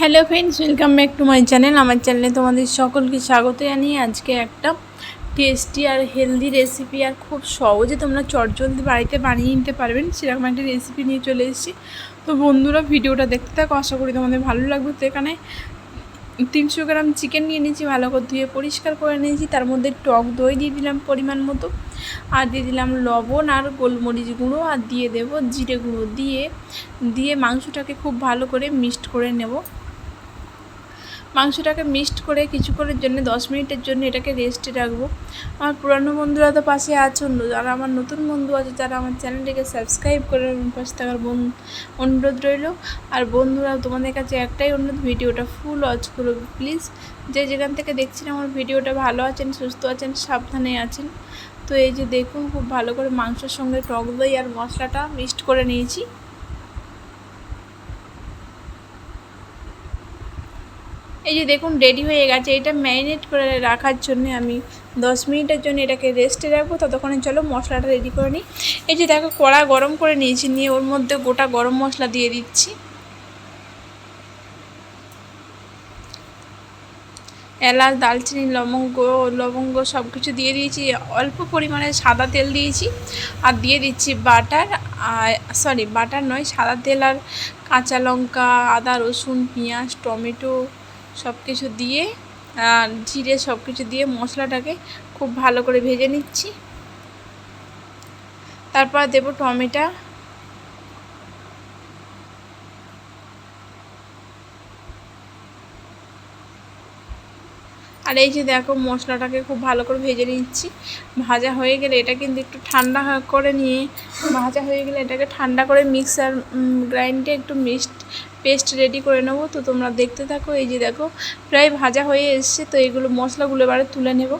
Hello friends, welcome back to my channel. আমার চ্যানেলে তোমাদের সকলকে স্বাগত জানিয়ে আজকে একটা টেস্টি আর হেলদি রেসিপি আর খুব সহজে তোমরা চটজলদি বাড়িতে বানিয়ে নিতে পারবেন সেরকম একটা রেসিপি নিয়ে চলে এসেছি। তো বন্ধুরা, ভিডিওটা দেখতে থাকো, আশা করি তোমাদের ভালো লাগবে। তো এখানে তিনশো গ্রাম চিকেন নিয়ে নিয়েছি, ভালো করে ধুয়ে পরিষ্কার করে নিয়েছি। তার মধ্যে টক দই দিয়ে দিলাম পরিমাণ মতো। আর দিয়ে দিলাম লবণ আর গোলমরিচ গুঁড়ো। আর দিয়ে দেব জিরে গুঁড়ো। দিয়ে দিয়ে মাংসটাকে খুব ভালো করে মিক্সড করে নেব। মাংসটাকে মিক্সড করে কিছুক্ষণের জন্য, দশ মিনিটের জন্য এটাকে রেস্টে রাখব। আমার পুরানো বন্ধুরা তো পাশে আছেন আর আমার নতুন বন্ধু আছে, যারা আমার চ্যানেলটিকে সাবস্ক্রাইব করে পাশে থাকার অনুরোধ রইল। আর বন্ধুরা তোমাদের কাছে একটাই অনুরোধ, ভিডিওটা ফুল ওয়াচ করো প্লিজ যে যেখান থেকে দেখছেন আমার ভিডিওটা ভালো আছেন, সুস্থ আছেন, সাবধানে আছেন। তো এই যে দেখুন, খুব ভালো করে মাংসের সঙ্গে টক দই আর মশলাটা মিক্সড করে নিয়েছি। এই যে দেখুন রেডি হয়ে গেছে। এটা ম্যারিনেট করে রাখার জন্য আমি দশ মিনিটের জন্য এটাকে রেস্টে রাখব। ততক্ষণে চলো মশলাটা রেডি করে নিই। এই যে দেখো, কড়া গরম করে নিয়েছি। নিয়ে ওর মধ্যে গোটা গরম মশলা দিয়ে দিচ্ছি। এলাচ দালচিনি লবঙ্গ লবঙ্গ সব কিছু দিয়ে দিয়েছি। অল্প পরিমাণে সাদা তেল দিয়েছি। আর দিয়ে দিচ্ছি বাটার। আর সরি বাটার নয়, সাদা তেল আর কাঁচা লঙ্কা, আদা, রসুন, পেঁয়াজ, টমেটো সব কিছু দিয়ে জিরে সব কিছু দিয়ে মশলাটাকে খুব ভালো করে ভেজে নিচ্ছি। তারপর দেব টমেটো আর এই যে দেখো মশলাটাকে খুব ভালো করে ভেজে নিচ্ছি। ভাজা হয়ে গেলে এটা কিন্তু একটু ঠান্ডা করে নিয়ে ভাজা হয়ে গেলে এটাকে ঠান্ডা করে মিক্সার গ্রাইন্ডে একটু মিক্সড পেস্ট রেডি করে নেব। তো তোমরা দেখতে থাকো, এই যে দেখো প্রায় ভাজা হয়ে এসছে। তো এগুলো মশলাগুলো এবারে তুলে নেব।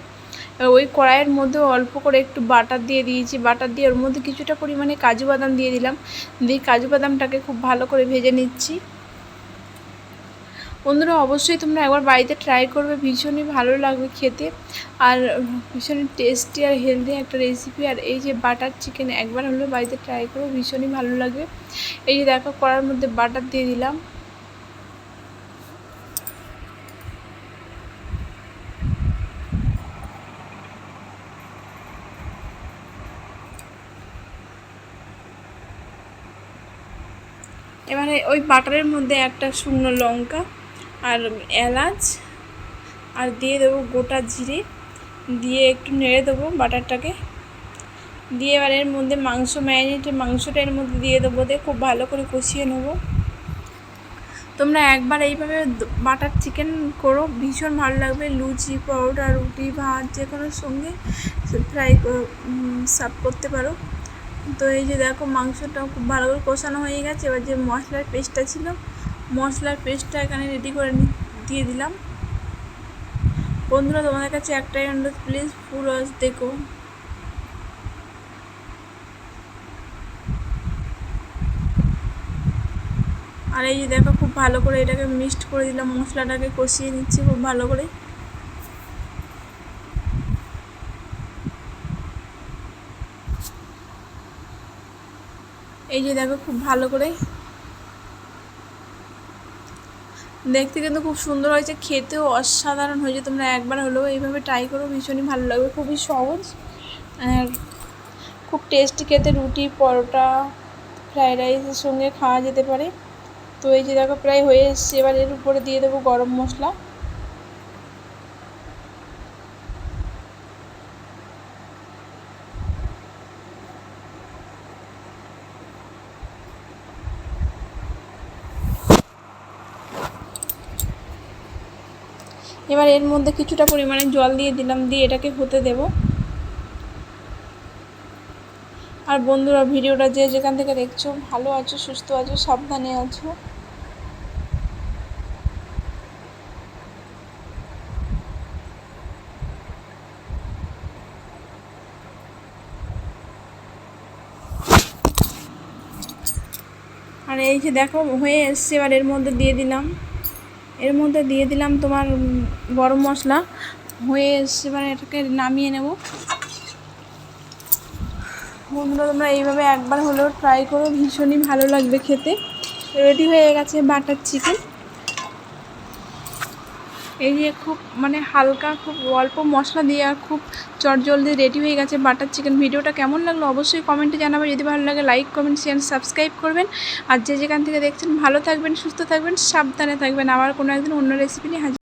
ওই কড়াইয়ের মধ্যে অল্প করে একটু বাটার দিয়ে দিয়েছি। বাটার দিয়ে ওর মধ্যে কিছুটা পরিমাণে কাজু বাদাম দিয়ে দিলাম। দিয়ে কাজু বাদামটাকে খুব ভালো করে ভেজে নিচ্ছি। বন্ধুরা, অবশ্যই তোমরা একবার বাড়িতে ট্রাই করবে। ভীষণই ভালো লাগবে খেতে। আর ভীষণই টেস্টি আর হেলদি একটা রেসিপি আর এই যে বাটার চিকেন একবার হলেও বাড়িতে ট্রাই করো, ভীষণই ভালো লাগবে। এই যে দেখো, কড়ার মধ্যে বাটার দিয়ে দিলাম। এবারে ওই বাটারের মধ্যে একটা শুকনো লঙ্কা। আর এলাচ, আর দিয়ে দেবো গোটা জিরে। দিয়ে একটু নেড়ে দেবো বাটারটাকে। দিয়ে এবার এর মধ্যে মাংস ম্যারিনেটের মাংসটা এর মধ্যে দিয়ে দেবো। দিয়ে খুব ভালো করে কষিয়ে নেব। তোমরা একবার এইভাবে বাটার চিকেন করো। ভীষণ ভালো লাগবে। লুচি, পরোটা, রুটি, ভাত, যে কোনো সঙ্গে ফ্রাই সার্ভ করতে পারো। তো এই যে দেখো মাংসটা খুব ভালো করে কষানো হয়ে গেছে। এবার যে মশলার পেস্টটা ছিল মশলার পেস্টটা এখানে রেডি করে দিয়ে দিলাম। বন্ধুরা, তোমাদের কাছে একটাই অনুরোধ প্লিজ ফুল ওয়াশ দেখো। আর এই যে দেখো, খুব ভালো করে এটাকে মিক্সড করে দিলাম, মশলাটাকে কষিয়ে নিচ্ছি খুব ভালো করে। এই যে দেখো, খুব ভালো করে দেখতে কিন্তু খুব সুন্দর হয়েছে, খেতেও অসাধারণ হয়েছে, তোমরা একবার হলেও এইভাবে ট্রাই করো, ভীষণই ভালো লাগবে, খুবই সহজ। আর খুব টেস্টি খেতে রুটি, পরোটা ফ্রায়েড রাইসের সঙ্গে খাওয়া যেতে পারে। তো এই যে দেখো, প্রায় হয়ে এসছে, এবার এর উপরে দিয়ে দেবো গরম মশলা। এবার এর মধ্যে কিছুটা পরিমাণে জল দিয়ে দিলাম, দিয়ে এটাকে হতে দেব। আর বন্ধুরা, ভিডিওটা যে যেখান থেকে দেখছ, ভালো আছো, সুস্থ আছো, সাবধানে আছো। আর এই যে দেখো, হয়ে এসছে, এবার এর মধ্যে দিয়ে দিলাম। এর মধ্যে দিয়ে দিলাম তোমার গরম মশলা। হয়ে এসছে মানে এটাকে নামিয়ে নেব। বন্ধুরা, তোমরা এইভাবে একবার হলেও ট্রাই করো। ভীষণই ভালো লাগবে খেতে। রেডি হয়ে গেছে বাটার চিকেন। এই দিয়ে খুব মানে হালকা, খুব অল্প মশলা দিয়ে আর খুব চটজলদি রেডি হয়ে গেছে বাটার চিকেন ভিডিওটা কেমন লাগল অবশ্যই কমেন্টে জানাবে যদি ভালো লাগে লাইক কমেন্ট শেয়ার সাবস্ক্রাইব করবেন। আর যে যেখান থেকে দেখছেন, ভালো থাকবেন, সুস্থ থাকবেন, সাবধানে থাকবেন। আবার কোনো একদিন অন্য রেসিপি নিয়ে